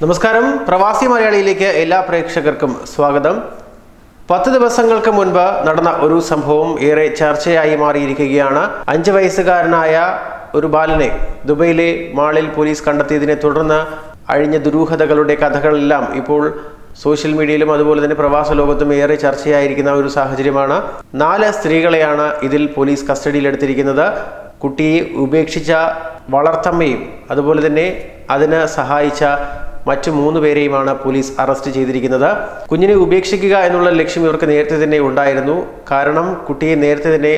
നമസ്കാരം. പ്രവാസി മലയാളിയിലേക്ക് എല്ലാ പ്രേക്ഷകർക്കും സ്വാഗതം. പത്ത് ദിവസങ്ങൾക്ക് മുൻപ് നടന്ന ഒരു സംഭവം ഏറെ ചർച്ചയായി മാറിയിരിക്കുകയാണ്. അഞ്ച് വയസ്സുകാരനായ ഒരു ബാലനെ ദുബൈയിലെ മാളിൽ പോലീസ് കണ്ടെത്തിയതിനെ തുടർന്ന് അഴിഞ്ഞ ദുരൂഹതകളുടെ കഥകളെല്ലാം ഇപ്പോൾ സോഷ്യൽ മീഡിയയിലും അതുപോലെ തന്നെ പ്രവാസ ലോകത്തും ഏറെ ചർച്ചയായിരിക്കുന്ന ഒരു സാഹചര്യമാണ്. നാല് സ്ത്രീകളെയാണ് ഇതിൽ പോലീസ് കസ്റ്റഡിയിലെടുത്തിരിക്കുന്നത്. കുട്ടിയെ ഉപേക്ഷിച്ച വളർത്തമ്മയും അതുപോലെ തന്നെ അതിന് സഹായിച്ച മറ്റു മൂന്ന് പേരെയുമാണ് പോലീസ് അറസ്റ്റ് ചെയ്തിരിക്കുന്നത്. കുഞ്ഞിനെ ഉപേക്ഷിക്കുക എന്നുള്ള ലക്ഷ്യം ഇവർക്ക് നേരത്തെ തന്നെ ഉണ്ടായിരുന്നു. കാരണം കുട്ടിയെ നേരത്തെ തന്നെ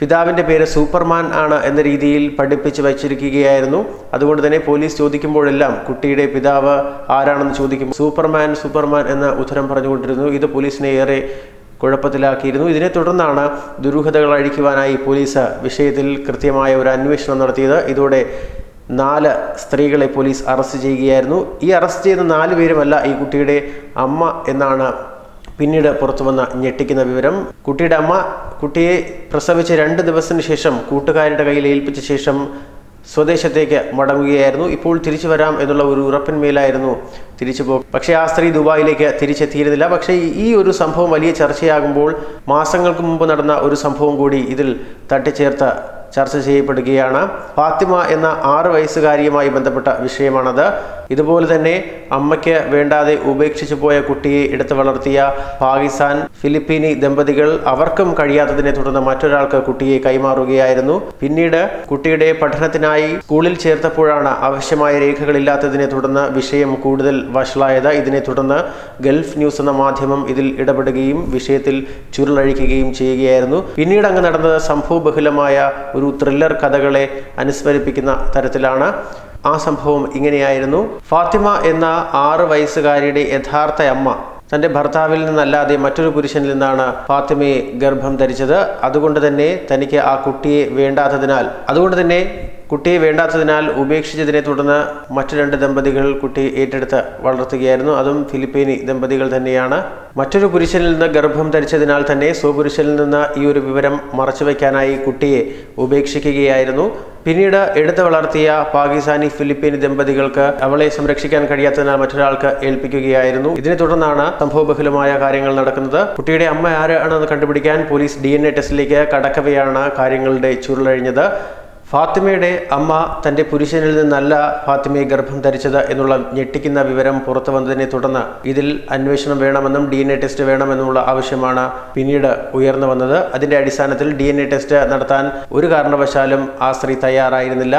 പിതാവിന്റെ പേര് സൂപ്പർമാൻ ആണ് എന്ന രീതിയിൽ പഠിപ്പിച്ച് വച്ചിരിക്കുകയായിരുന്നു. അതുകൊണ്ട് തന്നെ പോലീസ് ചോദിക്കുമ്പോഴെല്ലാം കുട്ടിയുടെ പിതാവ് ആരാണെന്ന് ചോദിക്കും സൂപ്പർമാൻ സൂപ്പർമാൻ എന്ന ഉത്തരം പറഞ്ഞുകൊണ്ടിരുന്നു. ഇത് പോലീസിനെ ഏറെ കുഴപ്പത്തിലാക്കിയിരുന്നു. ഇതിനെ തുടർന്നാണ് ദുരൂഹതകൾ അഴിക്കുവാനായി പോലീസ് വിഷയത്തിൽ കൃത്യമായ ഒരു അന്വേഷണം നടത്തിയത്. ഇതോടെ നാല് സ്ത്രീകളെ പോലീസ് അറസ്റ്റ് ചെയ്യുകയായിരുന്നു. ഈ അറസ്റ്റ് ചെയ്ത നാല് പേരുമല്ല ഈ കുട്ടിയുടെ അമ്മ എന്നാണ് പിന്നീട് പുറത്തു വന്ന ഞെട്ടിക്കുന്ന വിവരം. കുട്ടിയുടെ അമ്മ കുട്ടിയെ പ്രസവിച്ച് രണ്ട് ദിവസത്തിന് ശേഷം കൂട്ടുകാരുടെ കയ്യിൽ ഏൽപ്പിച്ച ശേഷം സ്വദേശത്തേക്ക് മടങ്ങുകയായിരുന്നു. ഇപ്പോൾ തിരിച്ചു വരാം എന്നുള്ള ഒരു ഉറപ്പിന്മേലായിരുന്നു തിരിച്ചു പോകും പക്ഷേ ആ സ്ത്രീ ദുബായിലേക്ക് തിരിച്ചെത്തിയിരുന്നില്ല. പക്ഷേ ഈ- ഒരു സംഭവം വലിയ ചർച്ചയാകുമ്പോൾ മാസങ്ങൾക്ക് മുമ്പ് നടന്ന ഒരു സംഭവം കൂടി ഇതിൽ തട്ടിച്ചേർത്ത് ചർച്ച ചെയ്യപ്പെടുകയാണ്. ഫാത്തിമ എന്ന ആറ് വയസ്സുകാരിയുമായി ബന്ധപ്പെട്ട വിഷയമാണത്. ഇതുപോലെ തന്നെ അമ്മയ്ക്ക് വേണ്ടാതെ ഉപേക്ഷിച്ചു പോയ കുട്ടിയെ എടുത്തു വളർത്തിയ പാകിസ്ഥാൻ ഫിലിപ്പീനി ദമ്പതികൾ അവർക്കും കഴിയാത്തതിനെ തുടർന്ന് മറ്റൊരാൾക്ക് കുട്ടിയെ കൈമാറുകയായിരുന്നു. പിന്നീട് കുട്ടിയുടെ പഠനത്തിനായി സ്കൂളിൽ ചേർത്തപ്പോഴാണ് ആവശ്യമായ രേഖകളില്ലാത്തതിനെ തുടർന്ന് വിഷയം കൂടുതൽ വഷളായത്. ഇതിനെ തുടർന്ന് ഗൾഫ് ന്യൂസ് എന്ന മാധ്യമം ഇതിൽ ഇടപെടുകയും വിഷയത്തിൽ ചുരുളഴിക്കുകയും ചെയ്യുകയായിരുന്നു. പിന്നീട് അങ്ങ് നടന്നത് സംഭവബഹുലമായ ഒരു ത്രില്ലർ കഥകളെ അനുസ്മരിപ്പിക്കുന്ന തരത്തിലാണ്. ആ സംഭവം ഇങ്ങനെയായിരുന്നു. ഫാത്തിമ എന്ന ആറ് വയസ്സുകാരിയുടെ യഥാർത്ഥ അമ്മ തന്റെ ഭർത്താവിൽ നിന്നല്ലാതെ മറ്റൊരു പുരുഷനിൽ നിന്നാണ് ഫാത്തിമയെ ഗർഭം ധരിച്ചത്. അതുകൊണ്ട് തന്നെ തനിക്ക് ആ കുട്ടിയെ വേണ്ടാത്തതിനാൽ അതുകൊണ്ട് തന്നെ കുട്ടിയെ വേണ്ടാത്തതിനാൽ ഉപേക്ഷിച്ചതിനെ തുടർന്ന് മറ്റു രണ്ട് ദമ്പതികൾ കുട്ടിയെ ഏറ്റെടുത്ത് വളർത്തുകയായിരുന്നു. അതും ഫിലിപ്പീനി ദമ്പതികൾ തന്നെയാണ്. മറ്റൊരു പുരുഷനിൽ നിന്ന് ഗർഭം ധരിച്ചതിനാൽ തന്നെ സ്വപുരുഷനിൽ നിന്ന് ഈ ഒരു വിവരം മറച്ചുവെക്കാനായി കുട്ടിയെ ഉപേക്ഷിക്കുകയായിരുന്നു. പിന്നീട് എടുത്തു വളർത്തിയ പാകിസ്ഥാനി ഫിലിപ്പീനി ദമ്പതികൾക്ക് അവളെ സംരക്ഷിക്കാൻ കഴിയാത്തതിനാൽ മറ്റൊരാൾക്ക് ഏൽപ്പിക്കുകയായിരുന്നു. ഇതിനെ തുടർന്നാണ് സംഭവബഹുലമായ കാര്യങ്ങൾ നടക്കുന്നത്. കുട്ടിയുടെ അമ്മ ആരാണെന്ന് കണ്ടുപിടിക്കാൻ പോലീസ് ഡി ടെസ്റ്റിലേക്ക് കടക്കവെയാണ് കാര്യങ്ങളുടെ ചുരുളഴിഞ്ഞത്. ഫാത്തിമയുടെ അമ്മ തന്റെ പുരുഷനിൽ നിന്നല്ല ഫാത്തിമയെ ഗർഭം ധരിച്ചത് എന്നുള്ള ഞെട്ടിക്കുന്ന വിവരം പുറത്തു വന്നതിനെ തുടർന്ന് ഇതിൽ അന്വേഷണം വേണമെന്നും ഡി ടെസ്റ്റ് വേണമെന്നുമുള്ള ആവശ്യമാണ് പിന്നീട് ഉയർന്നു വന്നത്. അതിന്റെ അടിസ്ഥാനത്തിൽ ഡി ടെസ്റ്റ് നടത്താൻ ഒരു കാരണവശാലും ആ സ്ത്രീ തയ്യാറായിരുന്നില്ല.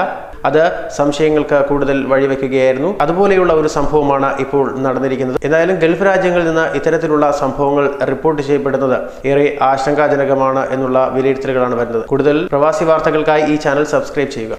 അത് സംശയങ്ങൾക്ക് കൂടുതൽ വഴിവെക്കുകയായിരുന്നു. അതുപോലെയുള്ള ഒരു സംഭവമാണ് ഇപ്പോൾ നടന്നിരിക്കുന്നത്. എന്തായാലും ഗൾഫ് രാജ്യങ്ങളിൽ നിന്ന് ഇത്തരത്തിലുള്ള സംഭവങ്ങൾ റിപ്പോർട്ട് ചെയ്യപ്പെടുന്നത് ഏറെ ആശങ്കാജനകമാണ് എന്നുള്ള വിലയിരുത്തലുകളാണ് വരുന്നത്. കൂടുതൽ പ്രവാസി വാർത്തകൾക്കായി ഈ ചാനൽ സബ്സ്ക്രൈബ് ചെയ്യുക.